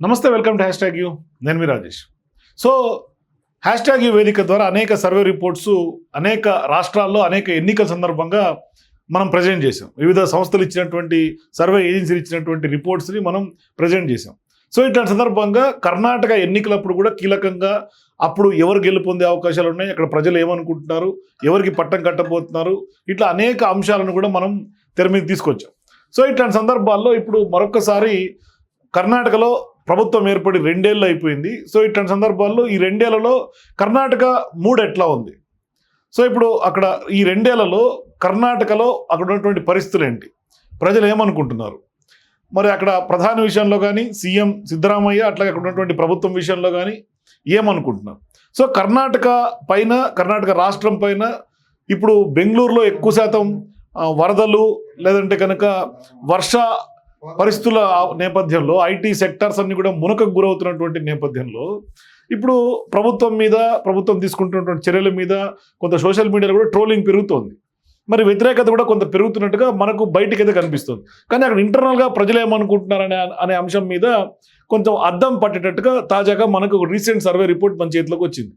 నమస్తే welcome to hashtag you. నేను మీ Rajesh. So hashtag you వేదిక ద్వారా అనేక సర్వే రిపోర్ట్స్ అనేక రాష్ట్రాల్లో అనేక ఎన్నికల సందర్భంగా మనం ప్రజెంట్ చేసాం వివిధ సంస్థలు ఇచ్చినటువంటి సర్వే ఏజెన్సీలు ఇచ్చినటువంటి రిపోర్ట్స్ని మనం ప్రజెంట్ చేసాం సో ఇట్లాంటి సందర్భంగా కర్ణాటక ఎన్నికలప్పుడు కూడా కీలకంగా అప్పుడు ఎవరు గెలుపొందే అవకాశాలు ఉన్నాయి అక్కడ ప్రజలు ఏమనుకుంటున్నారు ఎవరికి పట్టం కట్టబోతున్నారు ఇట్లా అనేక అంశాలను కూడా మనం తెర మీద తీసుకొచ్చాం. సో ఇట్లాంటి సందర్భాల్లో ఇప్పుడు మరొకసారి కర్ణాటకలో ప్రభుత్వం ఏర్పడి రెండేళ్ళు అయిపోయింది. సో ఇట్లాంటి సందర్భాల్లో ఈ రెండేళ్ళలో కర్ణాటక మూడు ఎట్లా ఉంది? సో ఇప్పుడు అక్కడ ఈ రెండేళ్ళలో కర్ణాటకలో అక్కడ ఉన్నటువంటి పరిస్థితులు ఏంటి? ప్రజలు ఏమనుకుంటున్నారు? మరి అక్కడ ప్రధాన విషయంలో కానీ సీఎం సిద్ధరామయ్య అట్లాగే అక్కడ ఉన్నటువంటి ప్రభుత్వం విషయంలో కానీ ఏమనుకుంటున్నారు? సో కర్ణాటక పైన కర్ణాటక రాష్ట్రం పైన ఇప్పుడు బెంగళూరులో ఎక్కువ శాతం వరదలు లేదంటే కనుక వర్ష పరిస్థితుల నేపథ్యంలో ఐటీ సెక్టార్స్ అన్ని కూడా మునకకు గురవుతున్నటువంటి నేపథ్యంలో ఇప్పుడు ప్రభుత్వం మీద ప్రభుత్వం తీసుకుంటున్నటువంటి చర్యల మీద కొంత సోషల్ మీడియాలో కూడా ట్రోలింగ్ పెరుగుతోంది. మరి వ్యతిరేకత కూడా కొంత పెరుగుతున్నట్టుగా మనకు బయటికైతే కనిపిస్తుంది. కానీ అక్కడ ఇంటర్నల్గా ప్రజలు ఏమనుకుంటున్నారనే అనే అంశం మీద కొంచెం అద్దం పట్టేటట్టుగా తాజాగా మనకు ఒక రీసెంట్ సర్వే రిపోర్ట్ మన చేతిలోకి వచ్చింది.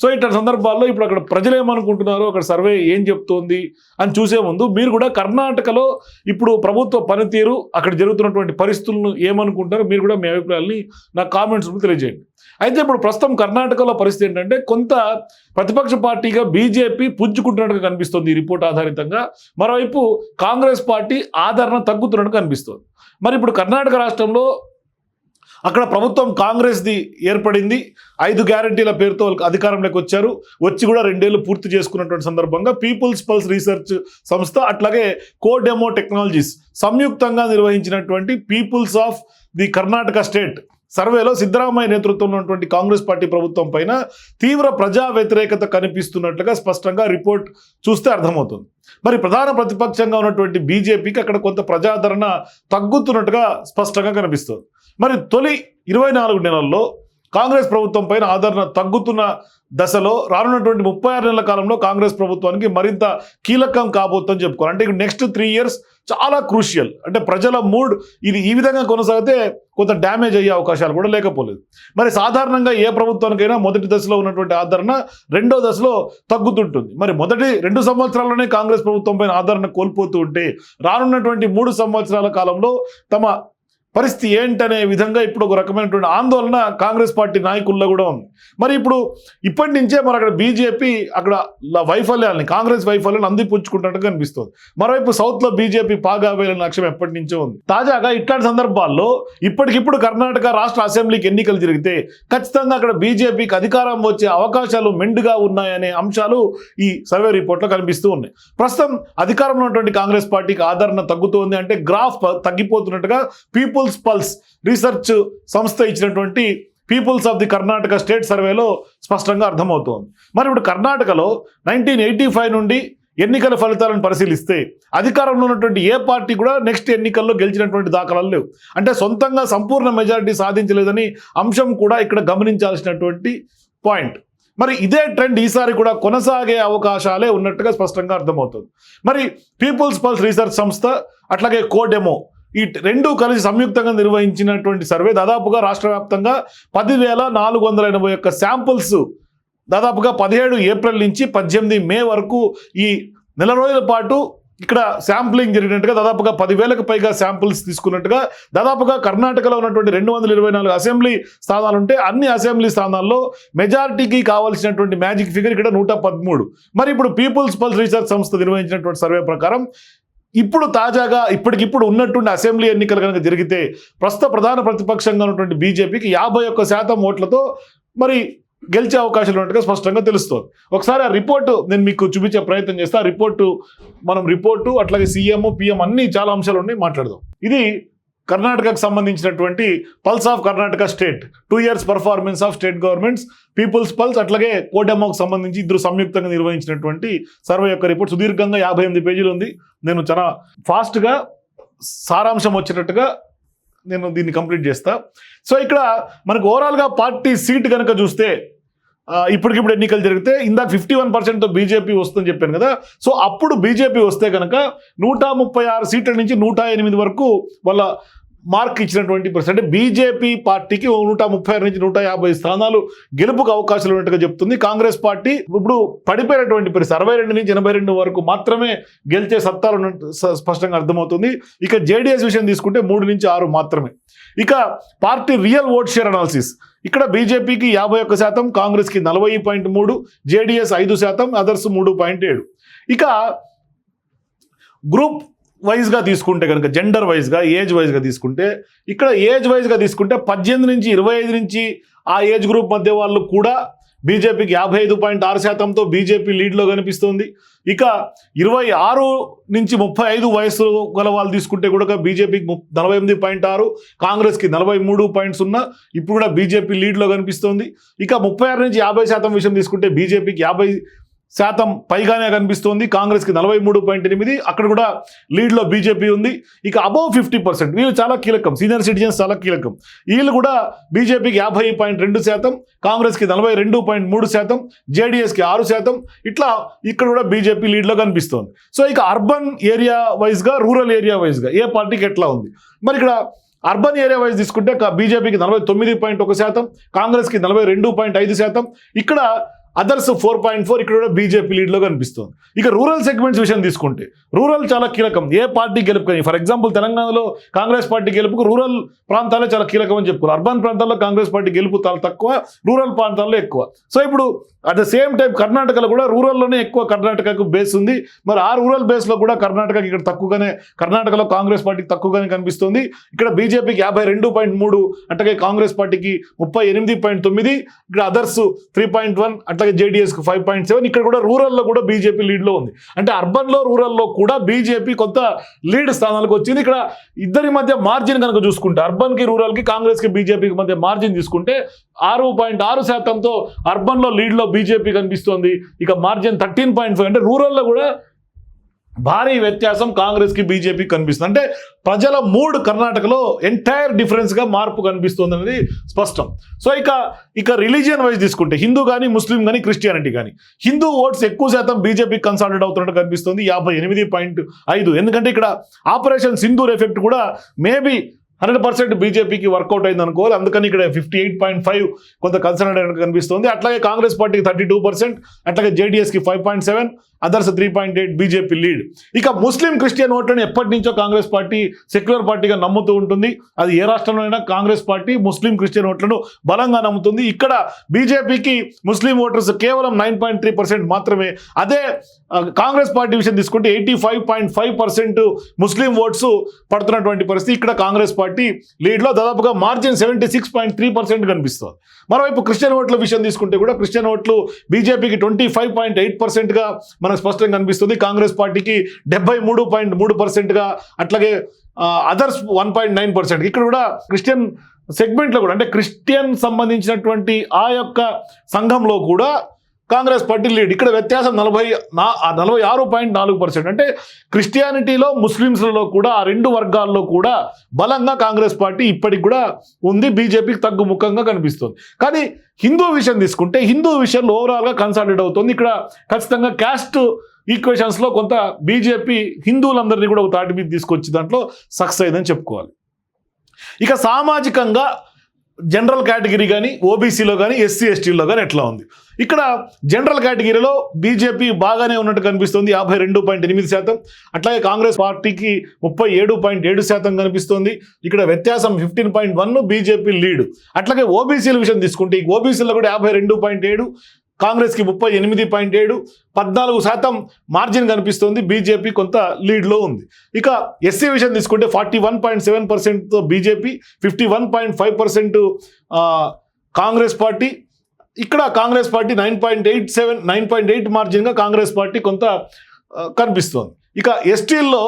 సో ఇట్లాంటి సందర్భాల్లో ఇప్పుడు అక్కడ ప్రజలు ఏమనుకుంటున్నారు? అక్కడ సర్వే ఏం చెప్తోంది? అని చూసే ముందు మీరు కూడా కర్ణాటకలో ఇప్పుడు ప్రభుత్వ పనితీరు అక్కడ జరుగుతున్నటువంటి పరిస్థితులను ఏమనుకుంటారో మీరు కూడా మీ అభిప్రాయాల్ని నా కామెంట్స్ తెలియజేయండి. అయితే ఇప్పుడు ప్రస్తుతం కర్ణాటకలో పరిస్థితి ఏంటంటే కొంత ప్రతిపక్ష పార్టీగా బీజేపీ పుంజుకుంటున్నట్టుగా కనిపిస్తుంది ఈ రిపోర్ట్ ఆధారితంగా. మరోవైపు కాంగ్రెస్ పార్టీ ఆదరణ తగ్గుతున్నట్టు కనిపిస్తుంది. మరి ఇప్పుడు కర్ణాటక రాష్ట్రంలో అక్కడ ప్రభుత్వం కాంగ్రెస్ది ఏర్పడింది. ఐదు గ్యారంటీల పేరుతో వాళ్ళకి అధికారంలోకి వచ్చారు. వచ్చి కూడా రెండేళ్ళు పూర్తి చేసుకున్నటువంటి సందర్భంగా పీపుల్స్ పల్స్ రీసెర్చ్ సంస్థ అట్లాగే కోడెమో టెక్నాలజీస్ సంయుక్తంగా నిర్వహించినటువంటి peoples of the Karnataka state సర్వేలో సిద్ధరామయ్య నేతృత్వంలో ఉన్నటువంటి కాంగ్రెస్ పార్టీ ప్రభుత్వం పైన తీవ్ర ప్రజా వ్యతిరేకత కనిపిస్తున్నట్లుగా స్పష్టంగా రిపోర్ట్ చూస్తే అర్థమవుతుంది. మరి ప్రధాన ప్రతిపక్షంగా ఉన్నటువంటి బీజేపీకి అక్కడ కొంత ప్రజాదరణ తగ్గుతున్నట్టుగా స్పష్టంగా కనిపిస్తుంది. మరి తొలి ఇరవై నాలుగు నెలల్లో కాంగ్రెస్ ప్రభుత్వం పైన ఆదరణ తగ్గుతున్న దశలో రానున్నటువంటి ముప్పై ఆరు నెలల కాలంలో కాంగ్రెస్ ప్రభుత్వానికి మరింత కీలకం కాబోతుందని చెప్పుకోవాలి. అంటే నెక్స్ట్ త్రీ ఇయర్స్ చాలా క్రూషియల్ అంటే ప్రజల మూడ్ ఇది ఈ విధంగా కొనసాగితే కొంత డ్యామేజ్ అయ్యే అవకాశాలు కూడా లేకపోలేదు. మరి సాధారణంగా ఏ ప్రభుత్వానికైనా మొదటి దశలో ఉన్నటువంటి ఆదరణ రెండో దశలో తగ్గుతుంటుంది. మరి మొదటి రెండు సంవత్సరాల్లోనే కాంగ్రెస్ ప్రభుత్వం పైన ఆదరణ కోల్పోతూ ఉంటే రానున్నటువంటి మూడు సంవత్సరాల కాలంలో తమ పరిస్థితి ఏంటనే విధంగా ఇప్పుడు ఒక రకమైనటువంటి ఆందోళన కాంగ్రెస్ పార్టీ నాయకుల్లో కూడా ఉంది. మరి ఇప్పుడు ఇప్పటి నుంచే మరి అక్కడ బీజేపీ అక్కడ వైఫల్యాలని కాంగ్రెస్ వైఫల్యాన్ని అందిపుచ్చుకుంటున్నట్టుగా కనిపిస్తుంది. మరోవైపు సౌత్లో బీజేపీ పాగా వేయాలని లక్ష్యం ఎప్పటి నుంచో ఉంది. తాజాగా ఇట్లాంటి సందర్భాల్లో ఇప్పటికిప్పుడు కర్ణాటక రాష్ట్ర అసెంబ్లీకి ఎన్నికలు జరిగితే ఖచ్చితంగా అక్కడ బీజేపీకి అధికారం వచ్చే అవకాశాలు మెండుగా ఉన్నాయనే అంశాలు ఈ సర్వే రిపోర్ట్లో కనిపిస్తూ ఉన్నాయి. ప్రస్తుతం అధికారంలో ఉన్నటువంటి కాంగ్రెస్ పార్టీకి ఆదరణ తగ్గుతోంది అంటే గ్రాఫ్ తగ్గిపోతున్నట్టుగా పీపుల్ పీపుల్స్ పల్స్ రీసెర్చ్ సంస్థ ఇచ్చినటువంటి peoples of the Karnataka state సర్వేలో స్పష్టంగా అర్థమవుతోంది. మరి ఇప్పుడు కర్ణాటకలో నైన్టీన్ ఎయిటీ ఫైవ్ నుండి ఎన్నికల ఫలితాలను పరిశీలిస్తే అధికారంలో ఉన్నటువంటి ఏ పార్టీ కూడా నెక్స్ట్ ఎన్నికల్లో గెలిచినటువంటి దాఖలాలు లేవు. అంటే సొంతంగా సంపూర్ణ మెజారిటీ సాధించలేదని అంశం కూడా ఇక్కడ గమనించాల్సినటువంటి పాయింట్ మరి ఇదే ట్రెండ్ ఈసారి కూడా కొనసాగే అవకాశాలే ఉన్నట్టుగా స్పష్టంగా అర్థమవుతుంది. మరి పీపుల్స్ పల్స్ రీసెర్చ్ సంస్థ అట్లాగే కోడెమో ఈ రెండు కలిసి సంయుక్తంగా నిర్వహించినటువంటి సర్వే దాదాపుగా రాష్ట్ర వ్యాప్తంగా పదివేల నాలుగు వందల ఎనభై ఒక్క శాంపుల్స్ దాదాపుగా పదిహేడు ఏప్రిల్ నుంచి పద్దెనిమిది మే వరకు ఈ నెల రోజుల పాటు ఇక్కడ శాంప్లింగ్ జరిగినట్టుగా దాదాపుగా పదివేలకు పైగా శాంపుల్స్ తీసుకున్నట్టుగా దాదాపుగా కర్ణాటకలో ఉన్నటువంటి రెండు వందల ఇరవై నాలుగు అసెంబ్లీ స్థానాలు ఉంటే అన్ని అసెంబ్లీ స్థానాల్లో మెజారిటీకి కావాల్సినటువంటి మ్యాజిక్ ఫిగర్ ఇక్కడ నూట పదమూడు. మరి ఇప్పుడు పీపుల్స్ పల్స్ రీసెర్చ్ సంస్థ నిర్వహించినటువంటి సర్వే ప్రకారం ఇప్పుడు తాజాగా ఇప్పటికిప్పుడు ఉన్నటువంటి అసెంబ్లీ ఎన్నికలు కనుక జరిగితే ప్రస్తుత ప్రధాన ప్రతిపక్షంగా ఉన్నటువంటి బీజేపీకి యాభై ఒక్క శాతం ఓట్లతో మరి గెలిచే అవకాశాలు ఉన్నట్టుగా స్పష్టంగా తెలుస్తుంది. ఒకసారి ఆ రిపోర్టు నేను మీకు చూపించే ప్రయత్నం చేస్తే. ఆ రిపోర్టు మనం రిపోర్టు అట్లాగే సీఎం పిఎం అన్ని చాలా అంశాలు ఉన్నాయి మాట్లాడదాం. ఇది కర్ణాటకకు సంబంధించినటువంటి pulse of Karnataka state two years performance of state governments peoples pulse అట్లాగే కోడెమోకు సంబంధించి ఇద్దరు సంయుక్తంగా నిర్వహించినటువంటి సర్వే యొక్క రిపోర్ట్ సుదీర్ఘంగా యాభై ఎనిమిది పేజీలు ఉంది. నేను చాలా ఫాస్ట్గా సారాంశం వచ్చేటట్టుగా నేను దీన్ని కంప్లీట్ చేస్తా. సో ఇక్కడ మనకు ఓవరాల్గా పార్టీ సీట్ కనుక చూస్తే ఇప్పటికిప్పుడు ఎన్నికలు జరిగితే ఇందాక ఫిఫ్టీ వన్ పర్సెంట్తో బీజేపీ వస్తుందని చెప్పాను కదా. సో అప్పుడు బీజేపీ వస్తే కనుక నూట ముప్పై ఆరు సీట్ల నుంచి నూట ఎనిమిది వరకు వాళ్ళ మార్క్ ఇచ్చినటువంటి పరిస్థితి అంటే బీజేపీ పార్టీకి నూట ముప్పై ఆరు నుంచి నూట యాభై స్థానాలు గెలుపుకు అవకాశాలు ఉన్నట్టుగా చెప్తుంది. కాంగ్రెస్ పార్టీ ఇప్పుడు పడిపోయినటువంటి పరిస్థితి. అరవై రెండు నుంచి ఎనభై రెండు వరకు మాత్రమే గెలిచే సత్తాలు ఉన్నట్టు స్పష్టంగా అర్థమవుతుంది. ఇక జేడీఎస్ విషయం తీసుకుంటే మూడు నుంచి ఆరు మాత్రమే. ఇక party real vote share analysis ఇక్కడ బీజేపీకి యాభై ఒక్క శాతం కాంగ్రెస్కి నలభై పాయింట్ మూడు జేడీఎస్ ఐదు శాతం అదర్స్ మూడు పాయింట్ ఏడు. ఇక గ్రూప్ వైజ్గా తీసుకుంటే కనుక జెండర్ వైజ్గా ఏజ్ వైజ్గా తీసుకుంటే ఇక్కడ ఏజ్ వైజ్గా తీసుకుంటే పద్దెనిమిది నుంచి ఇరవై ఐదు నుంచి ఆ ఏజ్ గ్రూప్ మధ్య వాళ్ళు కూడా బీజేపీకి యాభై ఐదు పాయింట్ ఆరు శాతంతో బీజేపీ లీడ్లో కనిపిస్తోంది. ఇక ఇరవై ఆరు నుంచి ముప్పై ఐదు వయసు గల వాళ్ళు తీసుకుంటే కూడా బీజేపీకి నలభై ఎనిమిది పాయింట్ ఆరు కాంగ్రెస్కి నలభై మూడు పాయింట్స్ ఉన్న ఇప్పుడు కూడా బీజేపీ లీడ్లో కనిపిస్తోంది. ఇక ముప్పై ఆరు నుంచి యాభై శాతం విషయం తీసుకుంటే బీజేపీకి యాభై శాతం పైగానే కనిపిస్తోంది. కాంగ్రెస్కి నలభై మూడు పాయింట్ ఎనిమిది అక్కడ కూడా లీడ్లో బీజేపీ ఉంది. ఇక అబౌవ్ ఫిఫ్టీ పర్సెంట్ వీళ్ళు చాలా కీలకం. సీనియర్ సిటిజన్స్ చాలా కీలకం. వీళ్ళు కూడా బీజేపీకి యాభై పాయింట్ రెండు శాతం కాంగ్రెస్కి నలభై రెండు పాయింట్ మూడు శాతం జేడీఎస్కి ఆరు శాతం ఇట్లా ఇక్కడ కూడా బీజేపీ లీడ్లో కనిపిస్తోంది. సో ఇక అర్బన్ ఏరియా వైజ్గా రూరల్ ఏరియా వైజ్గా ఏ పార్టీకి ఎట్లా ఉంది? మరి ఇక్కడ అర్బన్ ఏరియా వైజ్ తీసుకుంటే బీజేపీకి నలభై తొమ్మిది పాయింట్ ఒక శాతం కాంగ్రెస్కి నలభై రెండు పాయింట్ ఐదు శాతం. ఇక్కడ అదర్స్ ఫోర్ పాయింట్ ఫోర్ ఇక్కడ కూడా బీజేపీ లీడ్లో కనిపిస్తుంది. ఇక రూరల్ సెగ్మెంట్స్ విషయం తీసుకుంటే రూరల్ చాలా కీలకం. ఏ పార్టీ గెలుపు కానీ ఫర్ ఎగ్జాంపుల్ తెలంగాణలో కాంగ్రెస్ పార్టీ గెలుపుకు రూరల్ ప్రాంతాలే చాలా కీలకం అని చెప్పుకోవాలి. అర్బన్ ప్రాంతాల్లో కాంగ్రెస్ పార్టీ గెలుపు చాలా తక్కువ రూరల్ ప్రాంతాల్లో ఎక్కువ. సో ఇప్పుడు అట్ ద సేమ్ టైం కర్ణాటకలో కూడా రూరల్లోనే ఎక్కువ కర్ణాటకకు బేస్ ఉంది. మరి ఆ రూరల్ బేస్లో కూడా కర్ణాటకకి ఇక్కడ తక్కువగానే కర్ణాటకలో కాంగ్రెస్ పార్టీకి తక్కువగానే కనిపిస్తుంది. ఇక్కడ బీజేపీకి యాభై రెండు పాయింట్ మూడు అట్లాగే కాంగ్రెస్ పార్టీకి ముప్పై ఎనిమిది పాయింట్ తొమ్మిది ఇక్కడ అదర్స్ త్రీ పాయింట్ వన్ అట్లాగే జేడీఎస్కి ఫైవ్ పాయింట్ సెవెన్ ఇక్కడ కూడా రూరల్లో కూడా బీజేపీ లీడ్లో ఉంది. అంటే అర్బన్లో రూరల్లో కూడా బీజేపీ కొంత లీడ్ స్థానాలకు వచ్చింది. ఇక్కడ ఇద్దరి మధ్య మార్జిన్ కనుక చూసుకుంటే అర్బన్కి రూరల్కి కాంగ్రెస్కి బీజేపీకి మధ్య మార్జిన్ తీసుకుంటే ఆరు పాయింట్ ఆరు శాతంతో అర్బన్లో లీడ్లో బీజేపీ కనిపిస్తోంది. ఇక మార్జిన్ థర్టీన్ పాయింట్ ఫైవ్ అంటే రూరల్లో కూడా భారీ వ్యత్యాసం కాంగ్రెస్కి బీజేపీ కనిపిస్తుంది. అంటే ప్రజల మూడ్ కర్ణాటకలో ఎంటైర్ డిఫరెన్స్గా మార్పు కనిపిస్తుంది అనేది స్పష్టం. సో ఇక ఇక రిలీజియన్ వైజ్ తీసుకుంటే హిందూ కానీ ముస్లిం కానీ క్రిస్టియానిటీ కానీ హిందూ ఓట్స్ ఎక్కువ శాతం బీజేపీ కన్సాలిడేట్ అవుతున్నట్టు కనిపిస్తుంది. యాభై ఎనిమిది పాయింట్ ఐదు. ఎందుకంటే ఇక్కడ ఆపరేషన్ సింధూర్ ఎఫెక్ట్ కూడా మేబీ హండ్రెడ్ పర్సెంట్ బీజేపీకి వర్కౌట్ అయింది అనుకోవాలి. అందుకని ఇక్కడ ఫిఫ్టీ ఎయిట్ పాయింట్ ఫైవ్ కొంత కన్సల్టెంట్ కనిపిస్తుంది. అట్లాగే కాంగ్రెస్ పార్టీకి థర్టీ టూ పర్సెంట్ అట్లాగే జేడీఎస్కి five point seven others three point eight BJP lead ఇక ముస్లిం క్రిస్టియన్ ఓట్లను ఎప్పటి నుంచో కాంగ్రెస్ పార్టీ సెక్యులర్ పార్టీగా నమ్ముతూ ఉంటుంది. అది ఏ రాష్ట్రంలో అయినా కాంగ్రెస్ పార్టీ ముస్లిం క్రిస్టియన్ ఓట్లను బలంగా నమ్ముతుంది. ఇక్కడ బీజేపీకి ముస్లిం ఓటర్స్ కేవలం నైన్ పాయింట్ త్రీ పర్సెంట్ మాత్రమే. అదే కాంగ్రెస్ పార్టీ విషయం తీసుకుంటే eighty five point five percent Muslim votes పడుతున్నటువంటి పరిస్థితి ఇక్కడ కాంగ్రెస్ పార్టీ లీడ్లో దాదాపుగా margin seventy six point three percent కనిపిస్తుంది. మరోవైపు క్రిస్టియన్ ఓట్ల విషయం తీసుకుంటే కూడా క్రిస్టియన్ ఓట్లు బీజేపీకి ట్వంటీ ఫైవ్ పాయింట్ ఎయిట్ పర్సెంట్గా మనకు స్పష్టంగా కనిపిస్తుంది. కాంగ్రెస్ పార్టీకి డెబ్బై మూడు పాయింట్ మూడు పర్సెంట్గా అట్లాగే others one point nine percent ఇక్కడ కూడా క్రిస్టియన్ సెగ్మెంట్లో కూడా అంటే క్రిస్టియన్ సంబంధించినటువంటి ఆ యొక్క సంఘంలో కూడా కాంగ్రెస్ పార్టీ లీడ్ ఇక్కడ వ్యత్యాసం నలభై నా నలభై ఆరు పాయింట్ నాలుగు పర్సెంట్. అంటే క్రిస్టియానిటీలో ముస్లిమ్స్లలో కూడా ఆ రెండు వర్గాల్లో కూడా బలంగా కాంగ్రెస్ పార్టీ ఇప్పటికి కూడా ఉంది. బీజేపీకి తగ్గుముఖంగా కనిపిస్తుంది. కానీ హిందూ విషయం తీసుకుంటే హిందూ విషయంలో ఓవరాల్గా కన్సాలిడేట్ అవుతుంది. ఇక్కడ ఖచ్చితంగా క్యాస్ట్ ఈక్వేషన్స్లో కొంత బీజేపీ హిందువులందరినీ కూడా ఒక తాటి మీద తీసుకొచ్చి దాంట్లో సక్సెస్ అయిందని చెప్పుకోవాలి. ఇక సామాజికంగా జనరల్ కేటగిరీ కానీ ఓబీసీలో కానీ ఎస్సీ ఎస్టీలో కానీ ఎట్లా ఉంది? ఇక్కడ జనరల్ కేటగిరీలో బీజేపీ బాగానే ఉన్నట్టు కనిపిస్తుంది యాభై రెండు పాయింట్ ఎనిమిది శాతం. అట్లాగే కాంగ్రెస్ పార్టీకి ముప్పై ఏడు పాయింట్ ఏడు శాతం కనిపిస్తుంది. ఇక్కడ వ్యత్యాసం fifteen point one BJP lead. అట్లాగే ఓబీసీల విషయం తీసుకుంటే ఓబీసీలో కూడా యాభై రెండు పాయింట్ ఏడు కాంగ్రెస్కి ముప్పై ఎనిమిది పాయింట్ ఏడు పద్నాలుగు శాతం మార్జిన్ కనిపిస్తుంది. బీజేపీ కొంత లీడ్లో ఉంది. ఇక ఎస్సీ విషయం తీసుకుంటే forty one point seven పర్సెంట్తో BJP fifty one point five percent Congress party. ఇక్కడ Congress party nine point eight seven nine point eight మార్జిన్గా Congress party కొంత కనిపిస్తోంది. ఇక ఎస్టీల్లో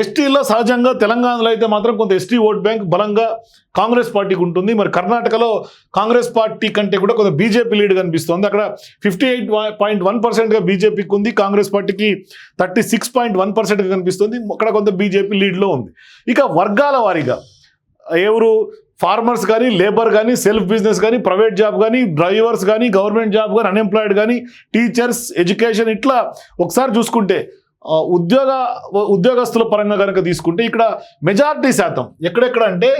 ఎస్టీల్లో సహజంగా తెలంగాణలో అయితే మాత్రం కొంత ఎస్టీ ఓట్ బ్యాంక్ బలంగా కాంగ్రెస్ పార్టీకి ఉంటుంది. మరి కర్ణాటకలో కాంగ్రెస్ పార్టీ కంటే కూడా కొంత బీజేపీ లీడ్ కనిపిస్తోంది అక్కడ ఫిఫ్టీ ఎయిట్ పాయింట్ వన్ పర్సెంట్గా బీజేపీకి ఉంది. కాంగ్రెస్ పార్టీకి థర్టీ సిక్స్ పాయింట్ వన్ పర్సెంట్గా కనిపిస్తుంది. అక్కడ కొంత బీజేపీ లీడ్లో ఉంది. ఇక వర్గాల వారీగా ఎవరు? ఫార్మర్స్ కానీ లేబర్ కానీ సెల్ఫ్ బిజినెస్ కానీ ప్రైవేట్ జాబ్ కానీ డ్రైవర్స్ కానీ గవర్నమెంట్ జాబ్ కానీ అన్ఎంప్లాయిడ్ కానీ టీచర్స్ ఎడ్యుకేషన్ ఇట్లా ఒకసారి చూసుకుంటే ఉద్యోగ ఉద్యోగస్తుల పరంగా కనుక తీసుకుంటే ఇక్కడ మెజారిటీ శాతం ఎక్కడెక్కడ అంటే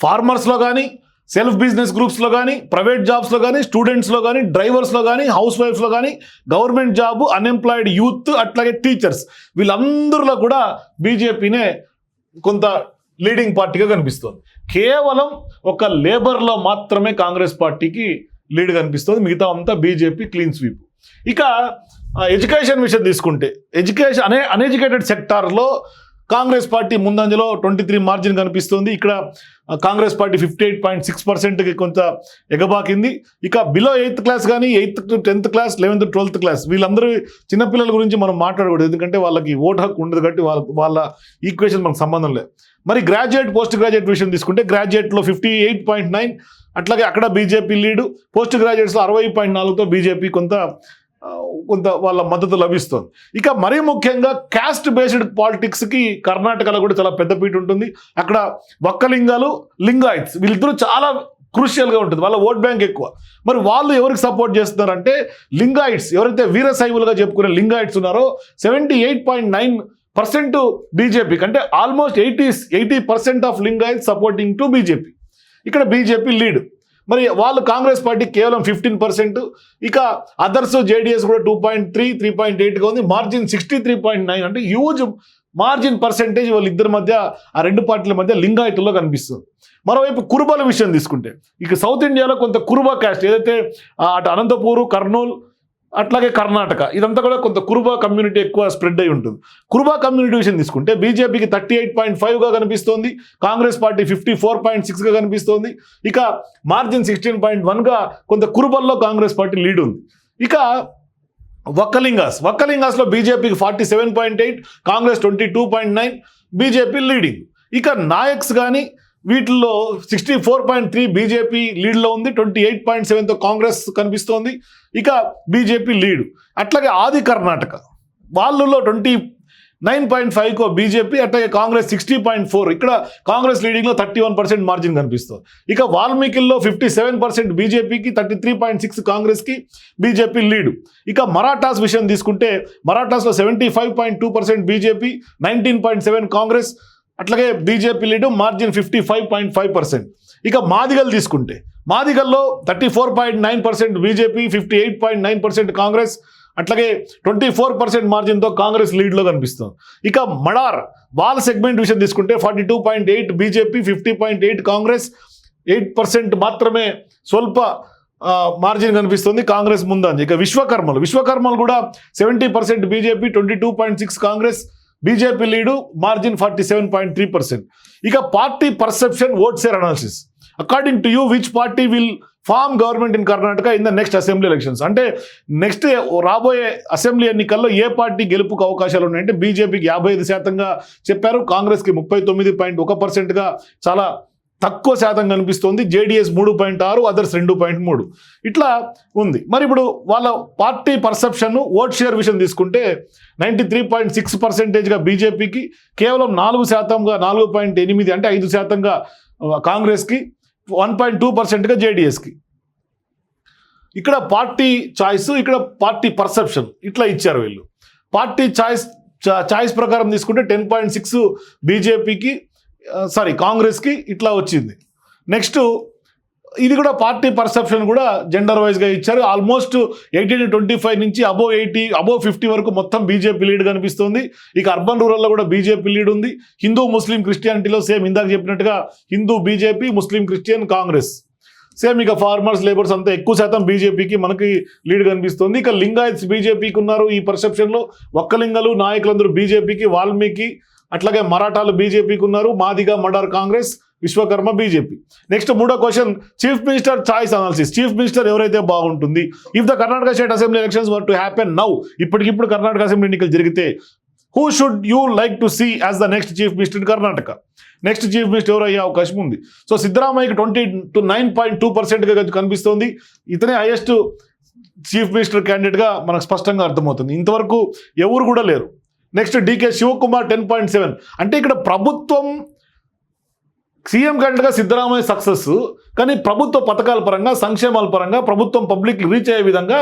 ఫార్మర్స్లో కానీ సెల్ఫ్ బిజినెస్ గ్రూప్స్లో కానీ ప్రైవేట్ జాబ్స్లో కానీ స్టూడెంట్స్లో కానీ డ్రైవర్స్లో కానీ హౌస్ వైఫ్స్లో కానీ గవర్నమెంట్ జాబ్ అన్ఎంప్లాయిడ్ యూత్ అట్లాగే టీచర్స్ వీళ్ళందరిలో కూడా బీజేపీనే కొంత లీడింగ్ పార్టీగా కనిపిస్తుంది. కేవలం ఒక లేబర్లో మాత్రమే కాంగ్రెస్ పార్టీకి లీడ్ కనిపిస్తుంది. మిగతా అంతా బీజేపీ క్లీన్ స్వీప్ ఇక ఎడ్యుకేషన్ విషయం తీసుకుంటే ఎడ్యుకేషన్ అనే అన్ఎడ్యుకేటెడ్ సెక్టార్లో కాంగ్రెస్ పార్టీ ముందంజలో ట్వంటీ త్రీ మార్జిన్ కనిపిస్తుంది. ఇక్కడ Congress party fifty eight point six పర్సెంట్కి కొంత ఎగబాకింది. ఇక బిలో ఎయిత్ క్లాస్ కానీ eighth to tenth class eleventh twelfth class వీళ్ళందరూ చిన్నపిల్లల గురించి మనం మాట్లాడకూడదు. ఎందుకంటే వాళ్ళకి ఓటు హక్కు ఉండదు కాబట్టి వాళ్ళ వాళ్ళ ఈక్వేషన్ మనకు సంబంధం లేదు. మరి గ్రాడ్యుయేట్ పోస్ట్ గ్రాడ్యుయేట్ విషయం తీసుకుంటే గ్రాడ్యుయేట్లో ఫిఫ్టీ ఎయిట్ పాయింట్ నైన్ అట్లాగే అక్కడ బీజేపీ లీడు పోస్ట్ గ్రాడ్యుయేట్స్లో అరవై పాయింట్ నాలుగుతో బీజేపీ కొంత కొంత వాళ్ళ మద్దతు లభిస్తుంది. ఇక మరీ ముఖ్యంగా క్యాస్ట్ బేస్డ్ పాలిటిక్స్కి కర్ణాటకలో కూడా చాలా పెద్దపీట ఉంటుంది. అక్కడ వక్కలింగాలు లింగాయిత్స్ వీళ్ళిద్దరూ చాలా క్రూషియల్గా ఉంటుంది. వాళ్ళ ఓట్ బ్యాంక్ ఎక్కువ. మరి వాళ్ళు ఎవరికి సపోర్ట్ చేస్తున్నారంటే లింగాయిట్స్ ఎవరైతే వీరశైవులుగా చెప్పుకునే లింగాయిట్స్ ఉన్నారో seventy eight point nine percent బీజేపీకి అంటే almost eighty eighty percent of Lingayats supporting to BJP ఇక్కడ బీజేపీ లీడ్ మరి వాళ్ళు కాంగ్రెస్ పార్టీ కేవలం ఫిఫ్టీన్ పర్సెంట్ ఇక అదర్స్ జేడిఎస్ కూడా two point three three point ఎయిట్గా ఉంది. Margin sixty three point nine అంటే హ్యూజ్ మార్జిన్ పర్సెంటేజ్ వాళ్ళిద్దరి మధ్య ఆ రెండు పార్టీల మధ్య లింగాయతుల్లో కనిపిస్తుంది. మరోవైపు కురుబల విషయం తీసుకుంటే ఇక సౌత్ ఇండియాలో కొంత కురుబ క్యాస్ట్ ఏదైతే అటు అనంతపూర్ కర్నూలు అట్లాగే కర్ణాటక. ఇదంతా కూడా కొంత కురుబా కమ్యూనిటీ ఎక్కువ స్ప్రెడ్ అయి ఉంటుంది. కురుబా కమ్యూనిటీ విషయం తీసుకుంటే బీజేపీకి థర్టీ ఎయిట్ పాయింట్ ఫైవ్గా కనిపిస్తోంది. Congress party fifty four point సిక్స్గా కనిపిస్తోంది. ఇక మార్జిన్ సిక్స్టీన్ పాయింట్ వన్గా కొంత కురుబల్లో కాంగ్రెస్ పార్టీ లీడ్ ఉంది. ఇక వక్కలింగాస్. వక్కలింగాస్లో బీజేపీకి forty seven point eight Congress twenty two point nine BJP leading ఇక నాయక్స్ కానీ వీటిల్లో sixty four point three BJP లీడ్లో ఉంది ట్వంటీ ఎయిట్ పాయింట్ సెవెన్తో కాంగ్రెస్ కనిపిస్తోంది. ఇక బీజేపీ లీడ్ అట్లాగే ఆది కర్ణాటక. వాళ్ళలో ట్వంటీ నైన్ పాయింట్ ఫైవ్కో బీజేపీ అట్లాగే కాంగ్రెస్ సిక్స్టీ పాయింట్ ఫోర్ ఇక్కడ కాంగ్రెస్ లీడింగ్లో థర్టీ వన్ పర్సెంట్ మార్జిన్ కనిపిస్తుంది. ఇక వాల్మీకిల్లో ఫిఫ్టీ సెవెన్ పర్సెంట్ బీజేపీకి థర్టీ త్రీ పాయింట్ సిక్స్ కాంగ్రెస్కి బీజేపీ లీడు ఇక మరాఠాస్ విషయం తీసుకుంటే మరాఠాస్లో seventy five point two percent BJP nineteen point seven Congress అట్లాగే BJP lead margin fifty five point five percent. ఇక మాదిగలు తీసుకుంటే మాదిగల్లో thirty four point nine percent BJP fifty eight point nine percent Congress అట్లాగే twenty four percent మార్జిన్తో కాంగ్రెస్ లీడ్లో కనిపిస్తుంది. ఇక మడార్ వాళ్ళ సెగ్మెంట్ విషయం తీసుకుంటే forty two point eight BJP fifty point eight Congress eight percent మాత్రమే స్వల్ప మార్జిన్ కనిపిస్తుంది కాంగ్రెస్ ముందంజ. ఇక విశ్వకర్మలు విశ్వకర్మలు కూడా seventy percent BJP twenty two point six Congress BJP lead margin forty seven point three percent. ఇక party perception vote share analysis according to you which party will form government in Karnataka in the next assembly elections అంటే next రాబోయే assembly ఎన్నికల్లో ఏ party గెలుపుకు అవకాశాలు ఉన్నాయంటే బీజేపీకి యాభై ఐదు శాతంగా చెప్పారు కాంగ్రెస్కి ముప్పై తొమ్మిది పాయింట్ ఒక పర్సెంట్గా చాలా తక్కువ శాతం కనిపిస్తోంది. జేడీఎస్ మూడు పాయింట్ ఆరు అదర్స్ రెండు పాయింట్ మూడు. ఇట్లా ఉంది. మరి ఇప్పుడు వాళ్ళ పార్టీ పర్సెప్షన్ ఓట్ షేర్ విషయం తీసుకుంటే నైంటీ త్రీ పాయింట్ సిక్స్ పర్సెంటేజ్గా బీజేపీకి కేవలం నాలుగు శాతంగా నాలుగు పాయింట్ ఎనిమిది అంటే ఐదు శాతంగా కాంగ్రెస్కి వన్ పాయింట్ టూ పర్సెంట్గా జేడీఎస్కి. ఇక్కడ పార్టీ చాయిస్ ఇక్కడ పార్టీ పర్సెప్షన్ ఇట్లా ఇచ్చారు వీళ్ళు. పార్టీ చాయిస్ చాయిస్ ప్రకారం తీసుకుంటే టెన్ పాయింట్ సిక్స్ బీజేపీకి సారీ కాంగ్రెస్కి ఇట్లా వచ్చింది. నెక్స్ట్ ఇది కూడా పార్టీ పర్సెప్షన్ కూడా జెండర్ వైజ్గా ఇచ్చారు. ఆల్మోస్ట్ ఎయిటీన్ ట్వంటీ ఫైవ్ నుంచి అబో ఎయిటీ అబో ఫిఫ్టీ వరకు మొత్తం బీజేపీ లీడ్ కనిపిస్తుంది. ఇక అర్బన్ రూరల్లో కూడా బీజేపీ లీడ్ ఉంది. హిందూ ముస్లిం క్రిస్టియానిటీలో సేమ్ ఇందాక చెప్పినట్టుగా Hindu BJP Muslim Christian Congress same ఇక ఫార్మర్స్ లేబర్స్ అంతా ఎక్కువ శాతం బీజేపీకి మనకి లీడ్ కనిపిస్తుంది. ఇక లింగాయత్స్ బీజేపీకి ఉన్నారు ఈ పర్సెప్షన్లో ఒక్కలింగలు నాయకులందరూ బీజేపీకి వాల్మీకి అట్లాగే మరాఠాలు బీజేపీకి ఉన్నారు. మాదిగా మడార్ కాంగ్రెస్ విశ్వకర్మ బీజేపీ. నెక్స్ట్ మూడో question chief minister choice analysis chief minister ఎవరైతే బాగుంటుంది? If the Karnataka state assembly elections were to happen now ఇప్పటికిప్పుడు కర్ణాటక అసెంబ్లీ ఎన్నికలు జరిగితే who should you like to see as the next chief minister Karnataka next chief minister ఎవరు అయ్యే అవకాశం ఉంది? So సిద్ధరామయ్యకి twenty two nine point two పర్సెంట్గా కనిపిస్తోంది. ఇతనే హైయెస్ట్ చీఫ్ మినిస్టర్ క్యాండిడేట్గా మనకు స్పష్టంగా అర్థమవుతుంది. ఇంతవరకు ఎవరు కూడా లేరు. Next DK Shivakumar ten point seven అంటే ఇక్కడ ప్రభుత్వం సీఎం కంటగా సిద్ధరామయ్య సక్సెస్ కానీ ప్రభుత్వ పథకాల పరంగా సంక్షేమాల పరంగా ప్రభుత్వం పబ్లిక్ రీచ్ అయ్యే విధంగా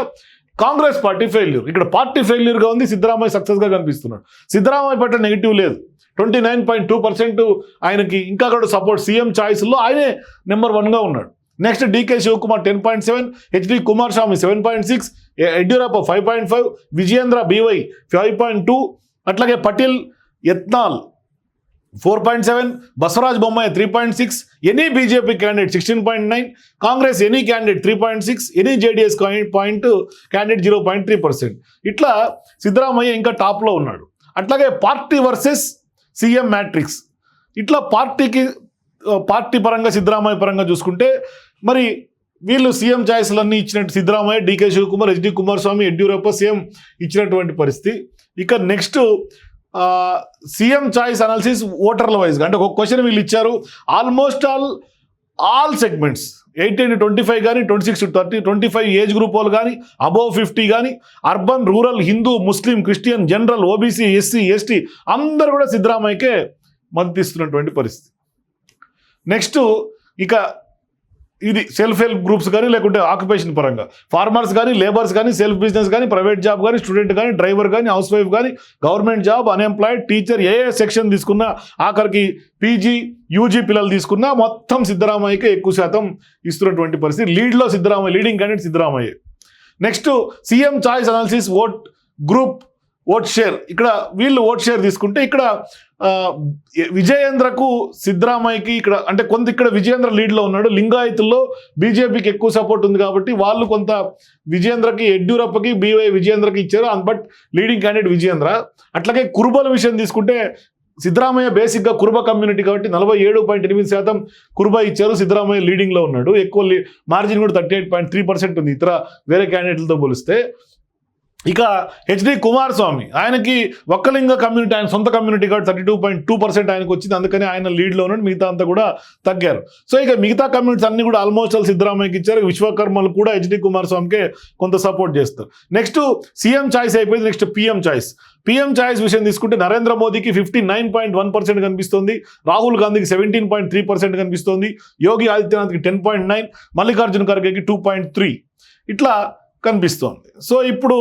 కాంగ్రెస్ పార్టీ ఫెయిల్యూర్ ఇక్కడ పార్టీ ఫెయిల్యూర్గా ఉంది సిద్ధరామయ్య సక్సెస్గా కనిపిస్తున్నాడు. సిద్ధరామయ్య పట్ల నెగిటివ్ లేదు. Twenty nine point two percent ఆయనకి ఇంకా కూడా సపోర్ట్ సీఎం ఛాయిస్లో ఆయనే నెంబర్ వన్గా ఉన్నాడు. Next DK Shivakumar ten point seven HD Kumaraswamy seven point six Yediyurappa five point five Vijayendra BY five point two అట్లాగే Patil Yatnal four point seven Basavaraj Bommai three point six any BJP candidate sixteen point nine Congress any candidate three point six any JDS point candidate zero point three percent. ఇట్లా సిద్ధరామయ్య ఇంకా టాప్లో ఉన్నాడు. అట్లాగే party versus CM matrix. ఇట్లా పార్టీకి party పరంగా సిద్ధరామయ్య పరంగా చూసుకుంటే మరి వీళ్ళు సీఎం ఛాయిస్లన్నీ ఇచ్చినట్టు Siddaramaiah DK Shivakumar HD Kumaraswamy Yediyurappa CM ఇచ్చినటువంటి పరిస్థితి. ఇక నెక్స్ట్ సీఎం చాయిస్ అనాలిసిస్ ఓటర్ల వైజ్గా. అంటే ఒక క్వశ్చన్ వీళ్ళు ఇచ్చారు. Almost all all segments eighteen twenty five కానీ twenty six thirty twenty five age group వాళ్ళు కానీ అబోవ్ ఫిఫ్టీ కానీ urban rural Hindu Muslim Christian general OBC SC ST అందరూ కూడా సిద్ధరామయ్యకే మద్దతు ఇస్తున్నటువంటి పరిస్థితి. నెక్స్ట్ ఇక ఇది సెల్ఫ్ హెల్ప్ గ్రూప్స్ కానీ లేకుంటే ఆక్యుపేషన్ పరంగా. ఫార్మర్స్ కానీ లేబర్స్ కానీ సెల్ఫ్ బిజినెస్ కానీ ప్రైవేట్ జాబ్ కానీ స్టూడెంట్ కానీ డ్రైవర్ కానీ హౌస్ వైఫ్ కానీ గవర్నమెంట్ జాబ్ అన్ఎంప్లాయిడ్ టీచర్ ఏ ఏ సెక్షన్ తీసుకున్నా ఆఖరికి పీజీ యూజీ పిల్లలు తీసుకున్నా మొత్తం సిద్ధరామయ్యకే ఎక్కువ శాతం ఇస్తున్నటువంటి పరిస్థితి. లీడ్లో Siddaramaiah leading candidate Siddaramaiah. Next CM choice analysis vote group vote share. ఇక్కడ వీళ్ళు ఓట్ షేర్ తీసుకుంటే ఇక్కడ విజయేంద్రకు సిద్ధరామయ్యకి ఇక్కడ అంటే కొంత ఇక్కడ విజయేంద్ర లీడ్లో ఉన్నాడు. లింగాయతుల్లో బీజేపీకి ఎక్కువ సపోర్ట్ ఉంది కాబట్టి వాళ్ళు కొంత విజయేంద్రకి యడ్యూరప్పకి బీవై విజయేంద్రకి ఇచ్చారు. But leading candidate Vijayendra. అట్లాగే కురుబల విషయం తీసుకుంటే సిద్ధరామయ్య బేసిక్గా కురుబ కమ్యూనిటీ కాబట్టి నలభై ఏడు పాయింట్ ఎనిమిది శాతం కురుబ ఇచ్చారు. సిద్ధరామయ్య లీడింగ్లో ఉన్నాడు. ఎక్కువ మార్జిన్ కూడా thirty eight point three percent ఉంది. ఇతర వేరే క్యాండిడేట్లతో పోలిస్తే ఇక హెచ్డి కుమారస్వామి ఆయనకి ఒక్కలింగ కమ్యూనిటీ ఆయన సొంత community card thirty two point two percent ఆయనకు వచ్చింది. అందుకని ఆయన లీడ్లో ఉన్నాడు మిగతా అంతా కూడా తగ్గారు. సో ఇక మిగతా కమ్యూనిటీస్ అన్ని కూడా ఆల్మోస్ట్ ఆల్ సిద్ధరామయ్యకి ఇచ్చారు. విశ్వకర్మలు కూడా హెచ్డి కుమారస్వామికే కొంత సపోర్ట్ చేస్తారు. నెక్స్ట్ సీఎం చాయిస్ అయిపోయింది. Next PM choice PM choice విషయం తీసుకుంటే నరేంద్ర మోదీకి fifty nine point one percent కనిపిస్తుంది. రాహుల్ గాంధీకి సెవెంటీన్ పాయింట్ త్రీ పర్సెంట్ కనిపిస్తుంది. యోగి ఆదిత్యనాథ్కి టెన్ పాయింట్ నైన్ మల్లికార్జున ఖర్గేకి టూ పాయింట్ త్రీ ఇట్లా కనిపిస్తోంది. సో ఇప్పుడు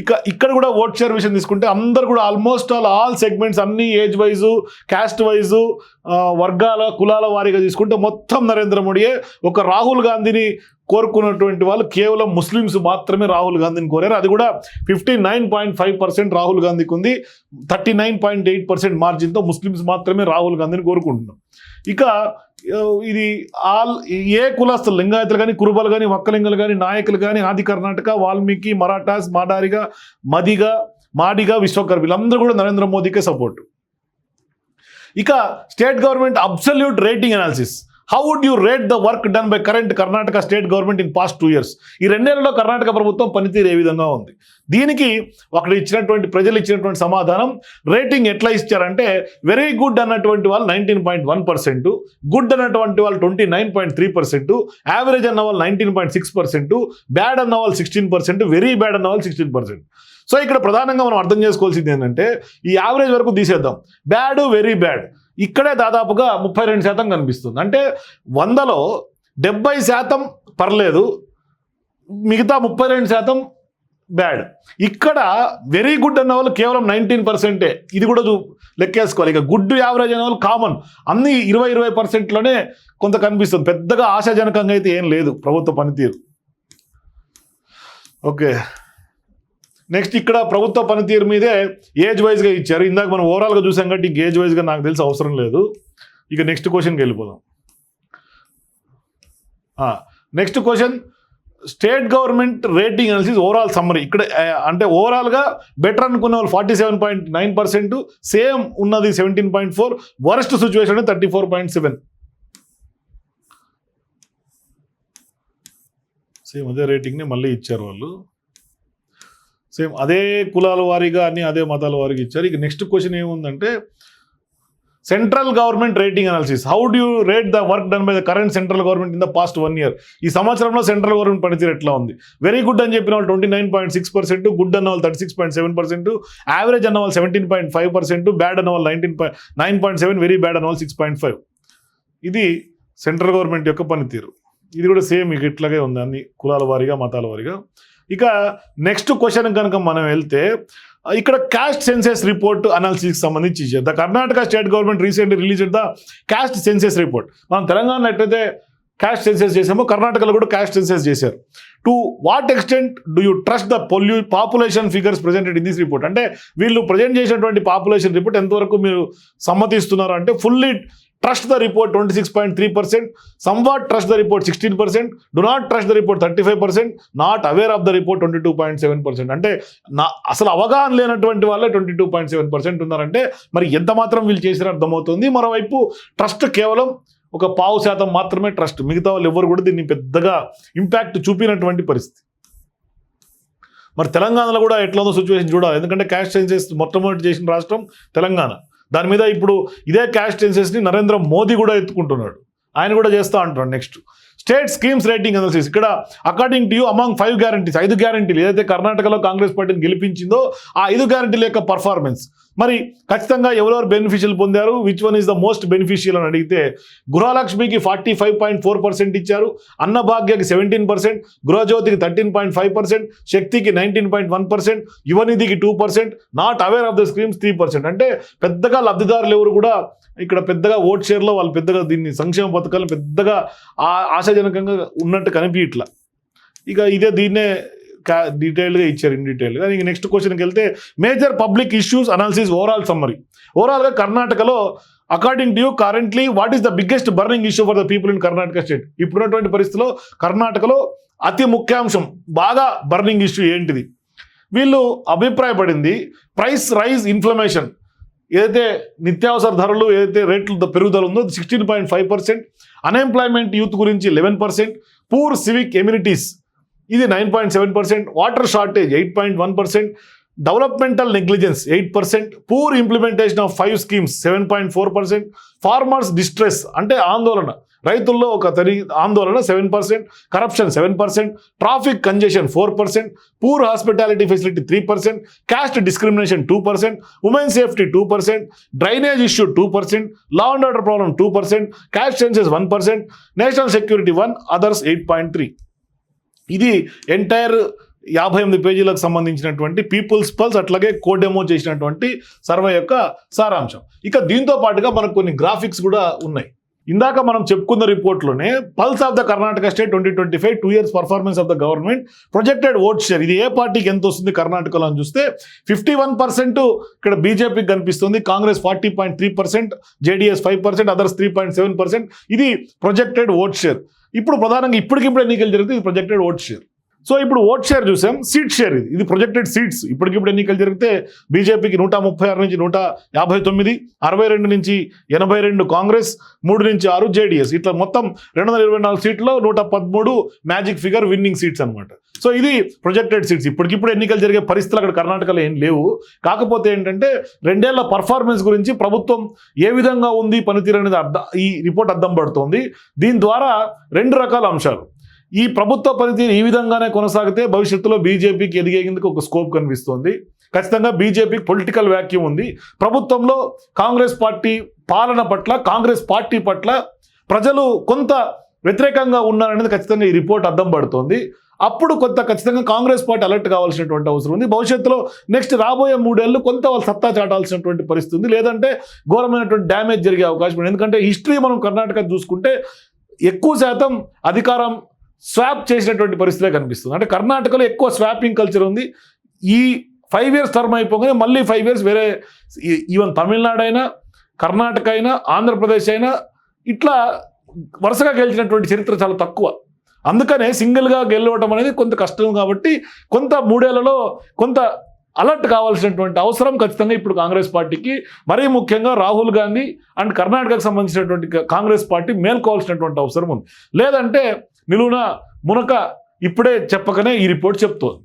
ఇక ఇక్కడ కూడా ఓట్ షేర్ విషయం తీసుకుంటే అందరు కూడా ఆల్మోస్ట్ ఆల్ ఆల్ సెగ్మెంట్స్ అన్ని ఏజ్ వైజు క్యాస్ట్ వైజు వర్గాల కులాల వారీగా తీసుకుంటే మొత్తం నరేంద్ర మోడీయే ఒక రాహుల్ గాంధీని కోరుకున్నటువంటి వాళ్ళు కేవలం ముస్లిమ్స్ మాత్రమే రాహుల్ గాంధీని కోరారు. అది కూడా fifty nine point five percent Rahul గాంధీకి ఉంది. Thirty nine point eight percent మార్జిన్తో Muslims మాత్రమే రాహుల్ గాంధీని కోరుకుంటున్నాం. ఇక ఇది ఆల్ ఏ కులస్తులు లింగాయతులు కానీ కురుబలు కానీ వక్కలింగలు కానీ నాయకులు కానీ ఆది కర్ణాటక వాల్మీకి మరాఠాస్ మాడారిగా మదిగా మాడిగా విశ్వకర్ వీళ్ళందరూ కూడా నరేంద్ర మోదీకే సపోర్ట్ ఇక state government absolute rating analysis how would you rate the work done by current Karnataka state government in past two years ఈ రెండేళ్ళలో కర్ణాటక ప్రభుత్వం పనితీరు ఏ విధంగా ఉంది? దీనికి అక్కడ ఇచ్చినటువంటి ప్రజలు ఇచ్చినటువంటి సమాధానం రేటింగ్ ఎట్లా ఇచ్చారంటే వెరీ గుడ్ అన్నటువంటి వాళ్ళు nineteen point one percent good అన్నటువంటి వాళ్ళు twenty nine point three percent average అన్న వాళ్ళు nineteen point six percent bad అన్న వాళ్ళు సిక్స్టీన్ పర్సెంట్ వెరీ బ్యాడ్ అన్న వాళ్ళు సిక్స్టీన్ పర్సెంట్ సో ఇక్కడ ప్రధానంగా మనం అర్థం చేసుకోవాల్సింది ఏంటంటే ఈ యావరేజ్ వరకు తీసేద్దాం. బ్యాడ్ వెరీ బ్యాడ్ ఇక్కడే దాదాపుగా ముప్పై రెండు శాతం కనిపిస్తుంది. అంటే వందలో డెబ్బై శాతం పర్లేదు మిగతా ముప్పై రెండు శాతం బ్యాడ్. ఇక్కడ వెరీ గుడ్ అన్న వాళ్ళు కేవలం నైన్టీన్ పర్సెంటే. ఇది కూడా చూ లెక్కేసుకోవాలి. ఇక గుడ్ యావరేజ్ అనే వాళ్ళు కామన్. అన్ని ఇరవై ఇరవై పర్సెంట్లోనే కొంత కనిపిస్తుంది. పెద్దగా ఆశాజనకంగా అయితే ఏం లేదు ప్రభుత్వ పనితీరు. ఓకే. నెక్స్ట్ ఇక్కడ ప్రభుత్వ పనితీరు మీదే ఏజ్ వైజ్గా ఇచ్చారు. ఇందాక మనం ఓవరాల్గా చూసాం కాబట్టి ఇంక ఏజ్ వైజ్గా నాకు తెలిసి అవసరం లేదు. ఇక నెక్స్ట్ క్వశ్చన్కి వెళ్ళిపోదాం. Next question state government rating analysis overall summary ఇక్కడ అంటే ఓవరాల్గా బెటర్ అనుకున్న వాళ్ళు forty seven point nine percent same ఉన్నది seventeen point four worst situation thirty four point seven same అదే రేటింగ్ని మళ్ళీ ఇచ్చారు వాళ్ళు. సేమ్ అదే కులాల వారీగా అన్ని అదే మతాల వారికి ఇచ్చారు. ఇక నెక్స్ట్ క్వశ్చన్ ఏముందంటే central government rating analysis how do rate the work done by the current central government in the past one year ఈ సంవత్సరంలో సెంట్రల్ గవర్నమెంట్ పనితీరు ఎట్లా ఉంది? వెరీ గుడ్ అని చెప్పిన వాళ్ళు twenty nine point six percent good అన్న వాళ్ళు thirty six point seven percent average అన్న వాళ్ళు seventeen point five percent bad అన్న వాళ్ళు nineteen point nine point seven very bad అన్న వాళ్ళు సిక్స్ పాయింట్ ఫైవ్ ఇది సెంట్రల్ గవర్నమెంట్ యొక్క పనితీరు. ఇది కూడా సేమ్ ఇక ఇట్లాగే ఉంది అన్ని కులాల వారీగా మతాల వారీగా. ఇక నెక్స్ట్ క్వశ్చన్ కనుక మనం వెళ్తే ఇక్కడ క్యాస్ట్ సెన్సెస్ రిపోర్ట్ అనాలిసిస్కి సంబంధించి the Karnataka state government recent release the caste census report మనం తెలంగాణలో ఎట్లయితే క్యాస్ట్ సెన్సెస్ చేసామో కర్ణాటకలో కూడా క్యాస్ట్ సెన్సెస్ చేశారు. To what extent do you trust the pol population figures presented in this report అంటే వీళ్ళు ప్రజెంట్ చేసినటువంటి పాపులేషన్ రిపోర్ట్ ఎంతవరకు మీరు సమ్మతిస్తున్నారు అంటే fully trust the report twenty six point three percent somewhat trust the report sixteen percent do not trust the report thirty five percent not aware of the report twenty two point seven percent అంటే నా అసలు అవగాహన లేనటువంటి వాళ్ళే twenty two point seven percent ఉన్నారంటే మరి ఎంత మాత్రం వీళ్ళు చేసినా అర్థమవుతుంది. మరోవైపు ట్రస్ట్ కేవలం ఒక పావు శాతం మాత్రమే ట్రస్ట్ మిగతా వాళ్ళు ఎవరు కూడా దీన్ని పెద్దగా ఇంపాక్ట్ చూపినటువంటి పరిస్థితి. మరి తెలంగాణలో కూడా ఎట్లా ఉందో సిచ్యువేషన్ చూడాలి. ఎందుకంటే క్యాష్ చేంజెస్ మొట్టమొదటి చేసిన రాష్ట్రం తెలంగాణ. దాని మీద ఇప్పుడు ఇదే క్యాష్ టెన్సెస్ని నరేంద్ర మోదీ కూడా ఎత్తుకుంటున్నాడు. ఆయన కూడా చేస్తా అంటున్నాడు next state schemes rating analysis ఇక్కడ according to you among five guarantees ఐదు గ్యారంటీలు ఏదైతే కర్ణాటకలో కాంగ్రెస్ పార్టీని గెలిపించిందో ఆ ఐదు గ్యారంటీల యొక్క పర్ఫార్మెన్స్ మరి ఖచ్చితంగా ఎవరెవరు బెనిఫిషియల్ పొందారు which one is the most beneficial అని అడిగితే గృహలక్ష్మికి forty five point four percent ఇచ్చారు అన్నభాగ్యకి సెవెంటీన్ పర్సెంట్ గృహజ్యోతికి థర్టీన్ పాయింట్ ఫైవ్ పర్సెంట్ శక్తికి nineteen point one percent యువనిధికి two percent not aware of the schemes three percent అంటే పెద్దగా లబ్ధిదారులు ఎవరు కూడా ఇక్కడ పెద్దగా ఓట్ షేర్లో వాళ్ళు పెద్దగా దీన్ని సంక్షేమ పథకాలను పెద్దగా ఆశాజనకంగా ఉన్నట్టు కనిపించట్లా. ఇక ఇదే దీన్నే డీటెయిల్డ్గా డీటెయిల్గా ఇచ్చారు ఇన్ డీటెయిల్గా ఇంక నెక్స్ట్ క్వశ్చన్కి వెళ్తే major public issues analysis overall summary ఓవరాల్గా కర్ణాటకలో according to you currently what is the biggest burning issue for the people in Karnataka state ఇప్పుడున్నటువంటి పరిస్థితిలో కర్ణాటకలో అతి ముఖ్యాంశం బాగా బర్నింగ్ ఇష్యూ ఏంటిది? వీళ్ళు అభిప్రాయపడింది ప్రైస్ రైజ్ ఇన్ఫ్లమేషన్ ఏదైతే నిత్యావసర ధరలు ఏదైతే రేట్లు పెరుగుదల ఉందో sixteen point five percent unemployment youth గురించి eleven percent poor civic amenities ఇది nine point seven percent water shortage eight point one percent developmental negligence eight percent poor implementation of five schemes seven point four percent farmers distress అంటే ఆందోళన. రైతుల్లో ఒక తరి ఆందోళన seven percent corruption seven percent traffic congestion four percent poor hospitality facility three percent caste discrimination two percent women safety two percent drainage issue two percent law and order problem two percent caste census one percent national security one others eight point three ఇది entire యాభై ఎనిమిది పేజీలకు సంబంధించినటువంటి peoples pulse అట్లాగే కోడెమో చేసినటువంటి survey యొక్క సారాంశం. ఇక దీంతో పాటుగా మనకు కొన్ని గ్రాఫిక్స్ కూడా ఉన్నాయి. ఇందాక మనం చెప్పుకున్న రిపోర్ట్లోనే pulse of the Karnataka state twenty twenty five two years performance of the government projected vote share ఇది ఏ పార్టీకి ఎంత వస్తుంది కర్ణాటకలో అని చూస్తే ఫిఫ్టీ వన్ పర్సెంట్ ఇక్కడ బీజేపీకి కనిపిస్తుంది Congress forty point three percent JDS five percent others three point seven percent ఇది ప్రొజెక్టెడ్ ఓట్ షేర్ ఇప్పుడు ప్రధానంగా ఇప్పటికిప్పుడు ఎన్నికలు జరిగితే ఇది ప్రొజెక్టెడ్ ఓట్ షేర్ సో ఇప్పుడు ఓట్ షేర్ చూసాం సీట్ షేర్ ఇది. ఇది ప్రొజెక్టెడ్ సీట్స్. ఇప్పటికిప్పుడు ఎన్నికలు జరిగితే బీజేపీకి నూట ముప్పై ఆరు నుంచి నూట యాభై తొమ్మిది అరవై రెండు నుంచి ఎనభై రెండు కాంగ్రెస్ మూడు నుంచి ఆరు జేడీఎస్. ఇట్లా మొత్తం రెండు వందల ఇరవై నాలుగు సీట్లో నూట పదమూడు మ్యాజిక్ ఫిగర్ విన్నింగ్ సీట్స్ అనమాట సో ఇది ప్రొజెక్టెడ్ సీట్స్. ఇప్పటికిప్పుడు ఎన్నికలు జరిగే పరిస్థితులు అక్కడ కర్ణాటకలో ఏం లేవు. కాకపోతే ఏంటంటే రెండేళ్ళ పర్ఫార్మెన్స్ గురించి ప్రభుత్వం ఏ విధంగా ఉంది పనితీరు అనేది అర్థం ఈ రిపోర్ట్ అర్థం పడుతోంది. దీని ద్వారా రెండు రకాల అంశాలు. ఈ ప్రభుత్వ పనితీరు ఈ విధంగానే కొనసాగితే భవిష్యత్తులో బీజేపీకి ఎదిగేందుకు ఒక స్కోప్ కనిపిస్తోంది. ఖచ్చితంగా బీజేపీకి పొలిటికల్ వ్యాక్యూమ్ ఉంది. ప్రభుత్వంలో కాంగ్రెస్ పార్టీ పాలన పట్ల కాంగ్రెస్ పార్టీ పట్ల ప్రజలు కొంత వ్యతిరేకంగా ఉన్నారనేది ఖచ్చితంగా ఈ రిపోర్ట్ అర్థం పడుతోంది. అప్పుడు కొంత ఖచ్చితంగా కాంగ్రెస్ పార్టీ అలర్ట్ కావాల్సినటువంటి అవసరం ఉంది. భవిష్యత్తులో నెక్స్ట్ రాబోయే మూడేళ్ళు కొంత వాళ్ళు సత్తా చాటాల్సినటువంటి పరిస్థితి ఉంది. లేదంటే ఘోరమైనటువంటి డ్యామేజ్ జరిగే అవకాశం ఉంది. ఎందుకంటే హిస్టరీ మనం కర్ణాటక చూసుకుంటే ఎక్కువ శాతం అధికారం స్వాప్ చేసినటువంటి పరిస్థితే కనిపిస్తుంది. అంటే కర్ణాటకలో ఎక్కువ స్వాపింగ్ కల్చర్ ఉంది. ఈ ఫైవ్ ఇయర్స్ టర్మ్ అయిపోగానే మళ్ళీ ఫైవ్ ఇయర్స్ వేరే ఈ- ఈవెన్ తమిళనాడు అయినా కర్ణాటక అయినా ఆంధ్రప్రదేశ్ అయినా ఇట్లా వరుసగా గెలిచినటువంటి చరిత్ర చాలా తక్కువ. అందుకనే సింగిల్గా గెలవటం అనేది కొంత కష్టం కాబట్టి కొంత మూడేళ్ళలో కొంత అలర్ట్ కావాల్సినటువంటి అవసరం ఖచ్చితంగా ఇప్పుడు కాంగ్రెస్ పార్టీకి. మరీ ముఖ్యంగా రాహుల్ గాంధీ అండ్ కర్ణాటకకు సంబంధించినటువంటి కాంగ్రెస్ పార్టీ మేల్కోవాల్సినటువంటి అవసరం ఉంది. లేదంటే నిలువున మునక ఇప్పుడే చెప్పకనే ఈ రిపోర్ట్ చెప్తోంది.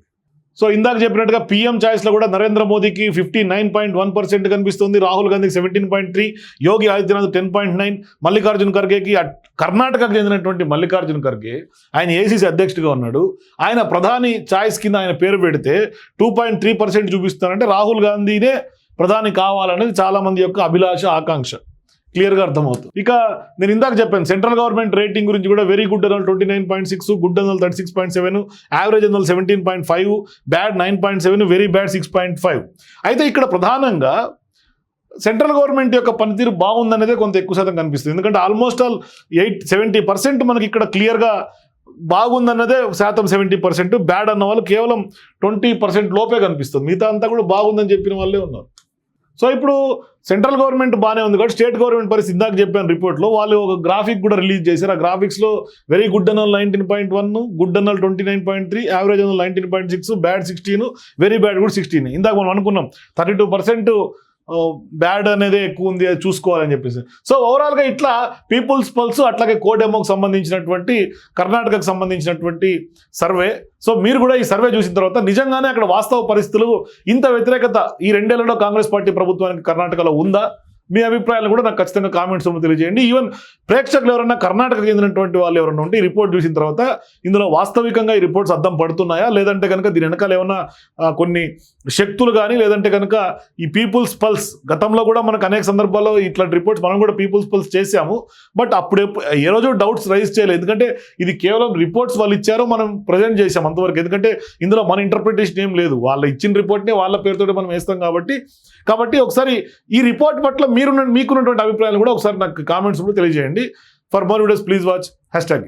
సో ఇందాక చెప్పినట్టుగా పీఎం ఛాయిస్లో కూడా నరేంద్ర మోదీకి fifty nine point one percent కనిపిస్తుంది రాహుల్ గాంధీకి seventeen point three Yogi Adityanath ten point nine Mallikarjun ఖర్గేకి కర్ణాటకకు చెందినటువంటి మల్లికార్జున్ ఖర్గే ఆయన ఏసీసీ అధ్యక్షుడిగా ఉన్నాడు. ఆయన ప్రధాని ఛాయిస్ కింద ఆయన పేరు పెడితే టూ పాయింట్ త్రీ పర్సెంట్ చూపిస్తానంటే రాహుల్ గాంధీనే ప్రధాని కావాలనేది చాలామంది యొక్క అభిలాష ఆకాంక్ష. క్లియర్గా అర్థమవుతుంది. ఇక నేను ఇందాక చెప్పాను సెంట్రల్ గవర్నమెంట్ రేటింగ్ గురించి కూడా very good అన్నల్ twenty nine point six good అన్నల్ thirty six point seven average అన్నల్ seventeen point five bad nine point seven very bad six point five అయితే ఇక్కడ ప్రధానంగా సెంట్రల్ గవర్నమెంట్ యొక్క పనితీరు బాగుందనేదే కొంత ఎక్కువ శాతం కనిపిస్తుంది. ఎందుకంటే almost all eight seventy percent మనకి ఇక్కడ క్లియర్గా బాగుందన్నదే శాతం సెవెంటీ పర్సెంట్ బ్యాడ్ అన్న వాళ్ళు కేవలం ట్వంటీ పర్సెంట్ లోపే కనిపిస్తుంది. మిగతా అంతా కూడా బాగుందని చెప్పిన వాళ్ళే ఉన్నారు. సో ఇప్పుడు సెంట్రల్ గవర్నమెంట్ బాగానే ఉంది కాబట్టి స్టేట్ గవర్నమెంట్ పరిస్థితి ఇందాక చెప్పాను రిపోర్ట్లో వాళ్ళు ఒక గ్రాఫిక్ కూడా రిలీజ్ చేశారు. ఆ గ్రాఫిక్స్లో వెరీ గుడ్ అన్నల్ nineteen point one good అన్నల్ twenty nine point three average అన్నల్ nineteen point six bad sixteen very bad కూడా సిక్స్టీన్ ఇందాక మనం అనుకున్నాం థర్టీ టూ పర్సెంట్ బ్యాడ్ అనేది ఎక్కువ ఉంది అది చూసుకోవాలని చెప్పేసి. సో ఓవరాల్గా ఇట్లా పీపుల్స్ పల్స్ అట్లాగే కోడెమోకి సంబంధించినటువంటి కర్ణాటకకు సంబంధించినటువంటి సర్వే సో మీరు కూడా ఈ సర్వే చూసిన తర్వాత నిజంగానే అక్కడ వాస్తవ పరిస్థితులు ఇంత వ్యతిరేకత ఈ రెండేళ్ళలో కాంగ్రెస్ పార్టీ ప్రభుత్వానికి కర్ణాటకలో ఉందా? మీ అభిప్రాయాలు కూడా నాకు ఖచ్చితంగా కామెంట్స్ తెలియజేయండి. ఈవెన్ ప్రేక్షకులు ఎవరన్నా కర్ణాటక చెందినటువంటి వాళ్ళు ఎవరన్నా ఉంటే రిపోర్ట్ చూసిన తర్వాత ఇందులో వాస్తవికంగా ఈ రిపోర్ట్స్ అర్థం పడుతున్నాయా? లేదంటే కనుక దీని వెనకాల ఏమన్నా కొన్ని శక్తులు కానీ లేదంటే కనుక ఈ పీపుల్స్ పల్స్ గతంలో కూడా మనకు అనేక సందర్భాల్లో ఇట్లాంటి రిపోర్ట్స్ మనం కూడా పీపుల్స్ పల్స్ చేశాము. బట్ అప్పుడు ఏ రోజు డౌట్స్ రైజ్ చేయలేదు. ఎందుకంటే ఇది కేవలం రిపోర్ట్స్ వాళ్ళు ఇచ్చారు మనం ప్రజెంట్ చేసాం అంతవరకు. ఎందుకంటే ఇందులో మన ఇంటర్ప్రిటేషన్ ఏం లేదు. వాళ్ళు ఇచ్చిన రిపోర్ట్నే వాళ్ళ పేరుతో మనం వేస్తాం కాబట్టి. కాబట్టి ఒకసారి ఈ రిపోర్ట్ పట్ల మీరు మీకున్నటువంటి అభిప్రాయాలు కూడా ఒకసారి నాకు కామెంట్స్ కూడా తెలియజేయండి. For more videos please watch hashtag